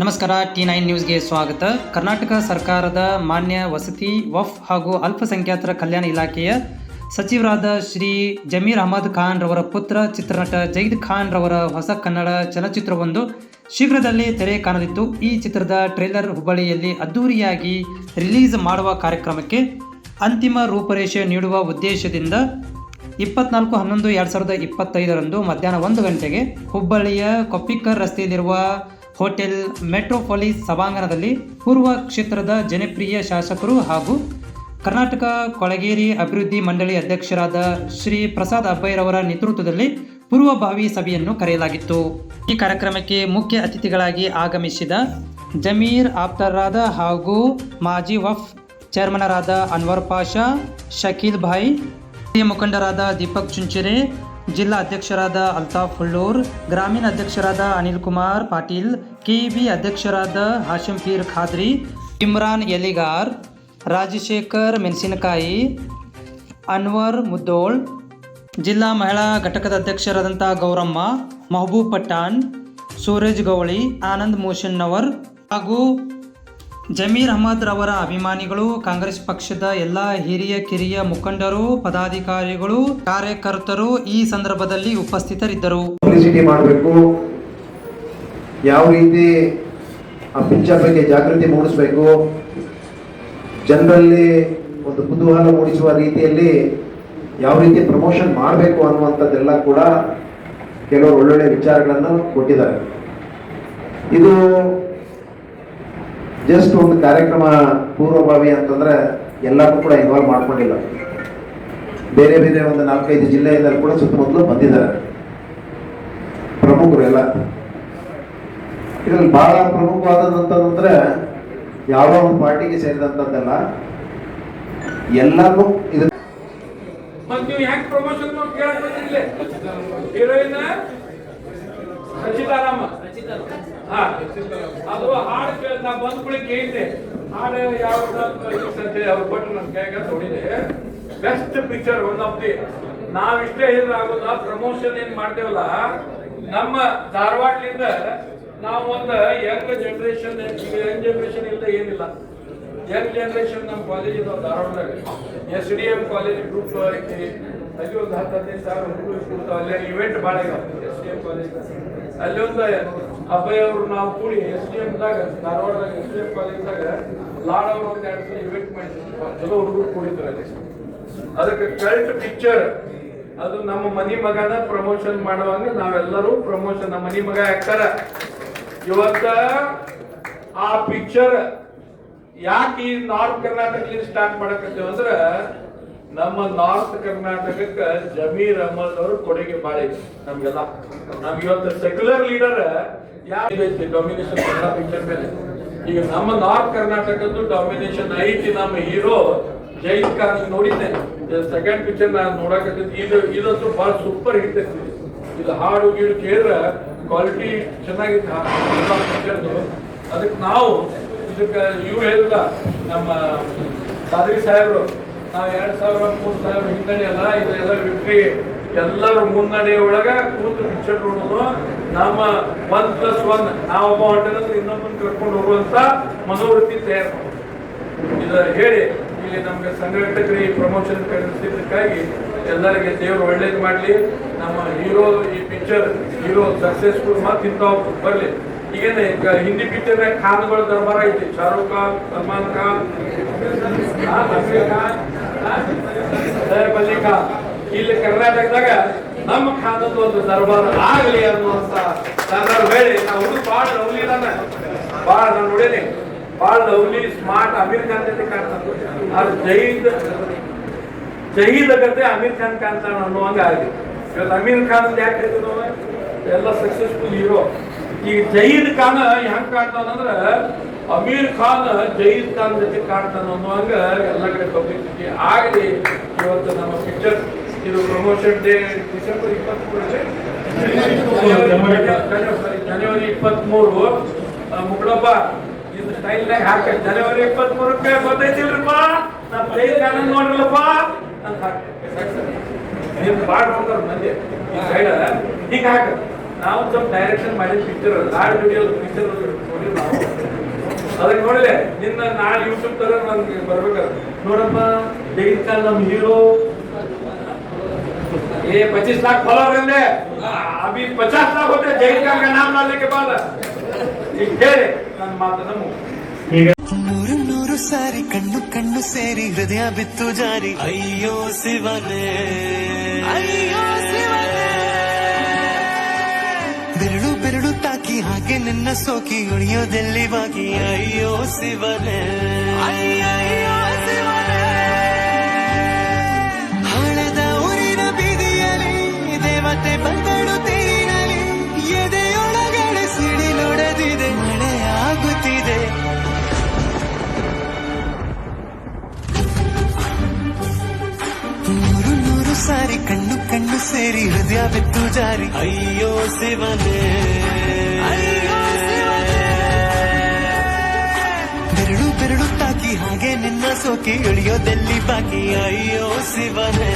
ನಮಸ್ಕಾರ T nine ನ್ಯೂಸ್ಗೆ ಸ್ವಾಗತ. ಕರ್ನಾಟಕ ಸರ್ಕಾರದ ಮಾನ್ಯ ವಸತಿ, ವಫ್ ಹಾಗೂ ಅಲ್ಪಸಂಖ್ಯಾತರ ಕಲ್ಯಾಣ ಇಲಾಖೆಯ ಸಚಿವರಾದ ಶ್ರೀ ಜಮೀರ್ ಅಹಮದ್ ಖಾನ್ ರವರ ಪುತ್ರ ಚಿತ್ರನಟ ಜೈದ್ ಖಾನ್ ರವರ ಹೊಸ ಕನ್ನಡ ಚಲನಚಿತ್ರವೊಂದು ಶೀಘ್ರದಲ್ಲೇ ತೆರೆ ಕಾಣಲಿದ್ದು, ಈ ಚಿತ್ರದ ಟ್ರೇಲರ್ ಹುಬ್ಬಳ್ಳಿಯಲ್ಲಿ ಅದ್ದೂರಿಯಾಗಿ ರಿಲೀಸ್ ಮಾಡುವ ಕಾರ್ಯಕ್ರಮಕ್ಕೆ ಅಂತಿಮ ರೂಪರೇಷೆ ನೀಡುವ ಉದ್ದೇಶದಿಂದ ಇಪ್ಪತ್ನಾಲ್ಕು, ಹನ್ನೊಂದು, ಎರಡು ಸಾವಿರದ ಇಪ್ಪತ್ತೈದರಂದು ಮಧ್ಯಾಹ್ನ ಒಂದು ಗಂಟೆಗೆ ಹುಬ್ಬಳ್ಳಿಯ ಕೊಪ್ಪಿಕರ್ ರಸ್ತೆಯಲ್ಲಿರುವ ಹೋಟೆಲ್ ಮೆಟ್ರೋಪಾಲಿಸ್ ಸಭಾಂಗಣದಲ್ಲಿ ಪೂರ್ವ ಕ್ಷೇತ್ರದ ಜನಪ್ರಿಯ ಶಾಸಕರು ಹಾಗೂ ಕರ್ನಾಟಕ ಕೊಳಗೇರಿ ಅಭಿವೃದ್ಧಿ ಮಂಡಳಿ ಅಧ್ಯಕ್ಷರಾದ ಶ್ರೀ ಪ್ರಸಾದ್ ಅಬ್ಬೈರವರ ನೇತೃತ್ವದಲ್ಲಿ ಪೂರ್ವಭಾವಿ ಸಭೆಯನ್ನು ಕರೆಯಲಾಗಿತ್ತು. ಈ ಕಾರ್ಯಕ್ರಮಕ್ಕೆ ಮುಖ್ಯ ಅತಿಥಿಗಳಾಗಿ ಆಗಮಿಸಿದ ಜಮೀರ್ ಆಪ್ತರಾದ ಹಾಗೂ ಮಾಜಿ ವಫ್ ಚೇರ್ಮನರಾದ ಅನ್ವರ್ ಪಾಷಾ, ಶಕೀಲ್ ಭಾಯ್ ಮುಖಂಡರಾದ ದೀಪಕ್ ಚುಂಚೆರೆ ಜಿಲ್ಲಾ ಅಧ್ಯಕ್ಷರಾದ ಅಲ್ತಾಫ್ ಹುಳ್ಳೂರ್ ಗ್ರಾಮೀಣ ಅಧ್ಯಕ್ಷರಾದ ಅನಿಲ್ ಕುಮಾರ್ ಪಾಟೀಲ್ ಕೆಇಬಿ ಅಧ್ಯಕ್ಷರಾದ ಹಾಶಿಂ ಪೀರ್ ಖಾದ್ರಿ, ಇಮ್ರಾನ್ ಎಲಿಗಾರ್, ರಾಜಶೇಖರ್ ಮೆಣಸಿನಕಾಯಿ, ಅನ್ವರ್ ಮುದ್ದೋಳ್, ಜಿಲ್ಲಾ ಮಹಿಳಾ ಘಟಕದ ಅಧ್ಯಕ್ಷರಾದಂಥ ಗೌರಮ್ಮ, ಮಹಬೂಬ್ ಪಠಾಣ್, ಸೂರಜ್ ಗೌಳಿ, ಆನಂದ್ ಮೋಷನ್ನವರ್ ಹಾಗೂ ಜಮೀರ್ ಅಹಮದ್ ರವರ ಅಭಿಮಾನಿಗಳು, ಕಾಂಗ್ರೆಸ್ ಪಕ್ಷದ ಎಲ್ಲ ಹಿರಿಯ, ಕಿರಿಯ ಮುಖಂಡರು, ಪದಾಧಿಕಾರಿಗಳು, ಕಾರ್ಯಕರ್ತರು ಈ ಸಂದರ್ಭದಲ್ಲಿ ಉಪಸ್ಥಿತರಿದ್ದರು. ಮಾಡಬೇಕು. ಯಾವ ರೀತಿ ಆ ಪಿಕ್ಚರ್ ಬಗ್ಗೆ ಜಾಗೃತಿ ಮೂಡಿಸಬೇಕು. ಜನರಲ್ಲಿ ಒಂದು ಕುತೂಹಲ ಮೂಡಿಸುವ ರೀತಿಯಲ್ಲಿ ಯಾವ ರೀತಿ ಪ್ರಮೋಷನ್ ಮಾಡಬೇಕು ಅನ್ನುವಂಥದ್ದೆಲ್ಲ ಕೂಡ ಕೆಲವರು ಒಳ್ಳೊಳ್ಳೆ ವಿಚಾರಗಳನ್ನು ಕೊಟ್ಟಿದ್ದಾರೆ. ಇದು ಜಸ್ಟ್ ಒಂದು ಕಾರ್ಯಕ್ರಮ ಪೂರ್ವಭಾವಿ ಅಂತಂದ್ರೆ ಎಲ್ಲರೂ ಕೂಡ ಇನ್ವಾಲ್ವ್ ಮಾಡ್ಕೊಂಡಿಲ್ಲ. ಬೇರೆ ಬೇರೆ ಒಂದು ನಾಲ್ಕೈದು ಜಿಲ್ಲೆಯಿಂದ ಕೂಡ ಸುತ್ತಮುತ್ತಲು ಬಂದಿದ್ದಾರೆ. ಪ್ರಮುಖರು ಎಲ್ಲ. ಇದರಲ್ಲಿ ಬಹಳ ಪ್ರಮುಖವಾದಂತಂದ್ರೆ ಯಾವ ಒಂದು ಪಾರ್ಟಿಗೆ ಸೇರಿದಂತದ್ದಲ್ಲ ಎಲ್ಲರೂ ಇದು ಮತ್ತೆ ಪ್ರಮೋಷನ್ ಕೇಳಕ್ ಅದು ಹಾಡು ಕೇಳಿ, ನಾ ಬಂದ್ ಕೂಡ ಕೇಳಿದೆ ಹಾಡು ಯಾವ ಅವ್ರು ಕೊಟ್ಟು ನನ್ನ ಕೈಗೆ ನೋಡಿದೆ best picture one of the ನಾವು ಇಷ್ಟೇ ಹೇಳಿದ್ರೆ ಆಗೋಲ್ಲ ಪ್ರಮೋಷನ್ ಏನ್ ಮಾಡ್ತೇವಲ್ಲ, ನಮ್ಮ ಧಾರವಾಡದಿಂದ ನಾವು ಒಂದು ಯಂಗ್ ಜನರೇಷನ್ ಯಂಗ್ ಜನರೇಷನ್ ಇಲ್ಲದೆ ಏನಿಲ್ಲ. ಯಂಗ್ ಜನರೇಷನ್ ನಮ್ಮ ಕಾಲೇಜ್ ಇದೆ ಧಾರವಾಡದಾಗ. S D M college group ಐತಿ. ಅಲ್ಲಿ ಒಂದು ಹತ್ತು ಹದಿನೈದು ಸಾವಿರ ಹುಡುಗರು ಕೂಡ್ತಾವ ಅಲ್ಲೇ ಇವೆಂಟ್ ಭಾಳ ಎಸ್ ಡಿ ಎಂ ಕಾಲೇಜ್ ಅಲ್ಲಿ ಒಂದು ಅಬ್ಬಯ್ಯ ಅವರು ನಾವು ಕೂಡಿ ಎಸ್ ಡಿ ಎಂದಾಗ ಧಾರವಾಡದಾಗ, ಎಸ್ ಡಿ ಎಂ ಕಾಲೇಜ್ದಾಗ ಲಾಡ್ ಅವರು ಒಂದು ಎರಡು ಸಲ ಇವೆಂಟ್ ಮಾಡಿದ್ರು. ಚಲೋ ಹುಡುಗರು ಕೂಡಿದ್ರು ಅಲ್ಲಿ. ಅದಕ್ಕೆ ಕಲ್ಟ್ ಪಿಕ್ಚರ್ ಅದು ನಮ್ಮ ಮನಿ ಮಗನ ಪ್ರಮೋಷನ್ ಮಾಡುವಾಗ ನಾವೆಲ್ಲರೂ ಪ್ರಮೋಷನ್ ನಮ್ಮ ಮನಿ ಮಗ ಆಕ್ಟರ ಇವತ್ತ ಆ ಪಿಕ್ಚರ್ ಯಾಕೆ ಈ ನಾರ್ತ್ ಕರ್ನಾಟಕದಲ್ಲಿ ಸ್ಟಾರ್ಟ್ ಮಾಡಕತ್ತೀವಿ ಅಂದ್ರ ನಮ್ಮ ನಾರ್ತ್ ಕರ್ನಾಟಕಕ್ಕೆ ಜಮೀರ್ ಅಹಮದ್ ಅವರು ಕೊಡುಗೆ ಮಾಡಿ ನಮ್ಗೆಲ್ಲ ನಮ್ಗೆ ಇವತ್ತು ಸೆಕ್ಯುಲರ್ ಲೀಡರ್ ಯಾವ್ದೈತಿ ಡಾಮಿನೇಷನ್ ಕನ್ನಡ ಪಿಕ್ಚರ್ ಮೇಲೆ. ಈಗ ನಮ್ಮ ನಾರ್ತ್ ಕರ್ನಾಟಕದ್ದು ಡಾಮಿನೇಷನ್ ಐತಿ ನಮ್ಮ ಹೀರೋ ಜೈತ್ ಖಾನ್ ನೋಡಿದ್ದೆ. ಸೆಕೆಂಡ್ ಪಿಕ್ಚರ್ ನಾನು ನೋಡಕ್ ಇದು, ಇದಂತೂ ಬಹಳ ಸೂಪರ್ ಹಿಟ್ ಇದು ಹಾಡು ಗೀಡು ಕೇಳಿದ್ರೆ ಕ್ವಾಲಿಟಿ ಚೆನ್ನಾಗಿತ್ತು ಅದಕ್ಕೆ ನಾವು ಇದಕ್ಕೆ, ಇವ್ರು ಹೇಳಿದ ನಮ್ಮ ಸಾದ್ರಿ ಸಾಹೇಬರು ನಾವು ಎರಡ್ ಸಾವಿರ ಮೂರು ಸಾವಿರ ಹಿನ್ನಡೆ ಅಲ್ಲ ಇದೆಲ್ಲ ವಿಕ್ಟ್ರಿ ಎಲ್ಲರ ಮುನ್ನಡೆ ಒಳಗ ಕೂತು ಪಿಕ್ಚರ್ ನೋಡೋದು. ನಮ್ಮ ಒನ್ ಪ್ಲಸ್ ಒನ್ ನಾವೊಬ್ಬ ಹೊಟ್ಟೆಲ್ಲ ಇನ್ನೊಬ್ಬನ ಕರ್ಕೊಂಡು ಹೋಗುವಂತ ಮನೋವೃತ್ತಿ ತಯಾರು ಇದ ಹೇಳಿ, ಇಲ್ಲಿ ನಮಗೆ ಸಂಘಟಕರು ಈ ಪ್ರಮೋಷನ್ ಕಳಿಸಿದ್ದಕ್ಕಾಗಿ ಎಲ್ಲರಿಗೆ ದೇವರು ಒಳ್ಳೇದು ಮಾಡ್ಲಿ. ನಮ್ಮ ಹೀರೋ ಈ ಪಿಕ್ಚರ್ ಹೀರೋ ಸಕ್ಸಸ್ಫುಲ್ ಮತ್ತೆ ಇಂಥವ್ ಬರಲಿ. ಈಗೇನೆ ಈಗ ಹಿಂದಿ ಪಿಕ್ಚರ್ ಖಾನ್ಗಳ ದರ್ಬಾರ ಐತಿ. ಶಾರುಖ್ ಖಾನ್, ಸಲ್ಮಾನ್ ಖಾನ್ ಅಮೀರ್ ಖಾನ್. ಸೈಫ್ ಇಲ್ಲಿ ಕರ್ನಾಟಕದಾಗ ನಮ್ಮ ಖಾನದ ಒಂದು ದರ್ಬಾರ್ ಆಗ್ಲಿ ಅನ್ನುವಂತ ಸಂದರ್ಭ ಹೇಳಿ ನಾವು ಹುಡುಗ ಬಾಳ ಲವ್ಲಿ ಇದಾನ. ಬಾಳ ನಾನು ನೋಡೇನಿ. ಬಾಳ ಲವ್ಲಿ, ಸ್ಮಾರ್ಟ್ ಅಮೀರ್ ಖಾನ್ ಜೊತೆ ಕಾಣ್ತಾನೆ. ಅದು ಜೈದ್ ಜಹೀದ್ ಆಗತ್ತೆ ಅಮೀರ್ ಖಾನ್ ಕಾಣ್ತಾನ ಅನ್ನುವಂಗ ಆಗಿ ಇವತ್ತು ಅಮೀರ್ ಖಾನ್ ಯಾಕೆ ಹೇಳಿದ್ರು? ಎಲ್ಲ ಸಕ್ಸಸ್ಫುಲ್ ಹೀರೋ ಈ ಜಹೀದ್ ಖಾನ್ ಹೆಂಗ್ ಕಾಣ್ತಾನಂದ್ರ ಅಮೀರ್ ಖಾನ್ ಜೈದ್ ಖಾನ್ ಜೊತೆ ಕಾಣ್ತಾನ ಅನ್ನುವಂಗ ಎಲ್ಲ ಕಡೆ ಪಬ್ಲಿಸಿಟಿ ಆಗಲಿ ಇವತ್ತು ನಮ್ಮ ಪಿಕ್ಚರ್ ಇದು ಪ್ರಮೋಷನ್ ಡೇ ಡಿಸೆಂಬರ್ ಇಪ್ಪತ್ಮೂರಕ್ಕೆ ಜನವರಿ ಇಪ್ಪತ್ಮೂರು. ಮುಗಳಪ್ಪ ಇದು ಸ್ಟೈಲ್ನಾಗ ಹಾಕ ಜನವರಿ ಇಪ್ಪತ್ಮೂರಕ್ಕೆ ಗೊತ್ತೈತಿಲ್ರಪ್ಪ ನಮ್ಮ ಜೈದ್ ಖಾನ್ ನೋಡ್ರಲ್ಲಪ್ಪ? ಅಂತ ಹಾಕಿ ಬಾಳ್ ನೋಡ್ತಾರ ಮಂದಿ. ಈ ಹೀಗೆ ಹಿಂಗ ಹಾಕ. ನಾವು ಸ್ವಲ್ಪ ಡೈರೆಕ್ಷನ್ ಮಾಡಿದ ಪಿಕ್ಚರ್ ಲಾರ್ಜ್ ವಿಡಿಯೋ ಪಿಕ್ಚರ್ ನೋಡಿ ನಾವು. ಅದಕ್ಕೆ ನೋಡಿದೆ ನಿನ್ನ ನಾಳೆ ಯೂಟ್ಯೂಬ್ ತರ ನನ್ಗೆ ಬರ್ಬೇಕಾದ್ರೆ ನೋಡಪ್ಪ ಜೈಲ್ ಕಾಲ್ ನಮ್ಮ ಹೀರೋ ये पच्चीस लाख फॉलोअर रहते अभी पचास लाख होते जय का नाम डालने के बाद ಈಗ ಹೇಳಿ ನನ್ನ ಮಾತು ನಮ್ಮ ನೂರು ನೂರು ಸಾರಿ ಕಣ್ಣು ಕಣ್ಣು ಸೇರಿ ಹೃದಯ ಬಿತ್ತು ಜಾರಿ ಅಯ್ಯೋ ಶಿವನೇ ಅಯ್ಯೋ ಬೆರಳು ತಾಕಿ ಹಾಗೆ ನಿನ್ನ ಸೋಕಿ ಉಳಿಯೋದೆಲ್ಲಿ ಬಾಕಿ? ಅಯ್ಯೋ ಶಿವನೇ. ಹಣದ ಊರಿನ ಬೀದಿಯಲ್ಲಿ ದೇವತೆ ಬಂದಳು ತೇರಿನಲ್ಲಿ ಎದೆಯೊಳಗಡೆ ಸಿಡಿಲೊಡೆದಿದೆ ಮಳೆ ಆಗುತ್ತಿದೆ. ನೂರು ನೂರು ಸಾರಿ ಕಣ್ಣು ಸೇರಿ ಹೃದಯ ಬಿತ್ತು ಜಾರಿ ಅಯ್ಯೋ ಶಿವನೇ ಅಯ್ಯೋ ಶಿವನೇ ಬೆರಳು ಬೆರಳು ತಾಕಿ ಹಾಗೆ ನಿನ್ನ ಸೋಕಿ ಇಳಿಯೋದೆಲ್ಲಿ ಬಾಕಿ ಅಯ್ಯೋ ಶಿವನೇ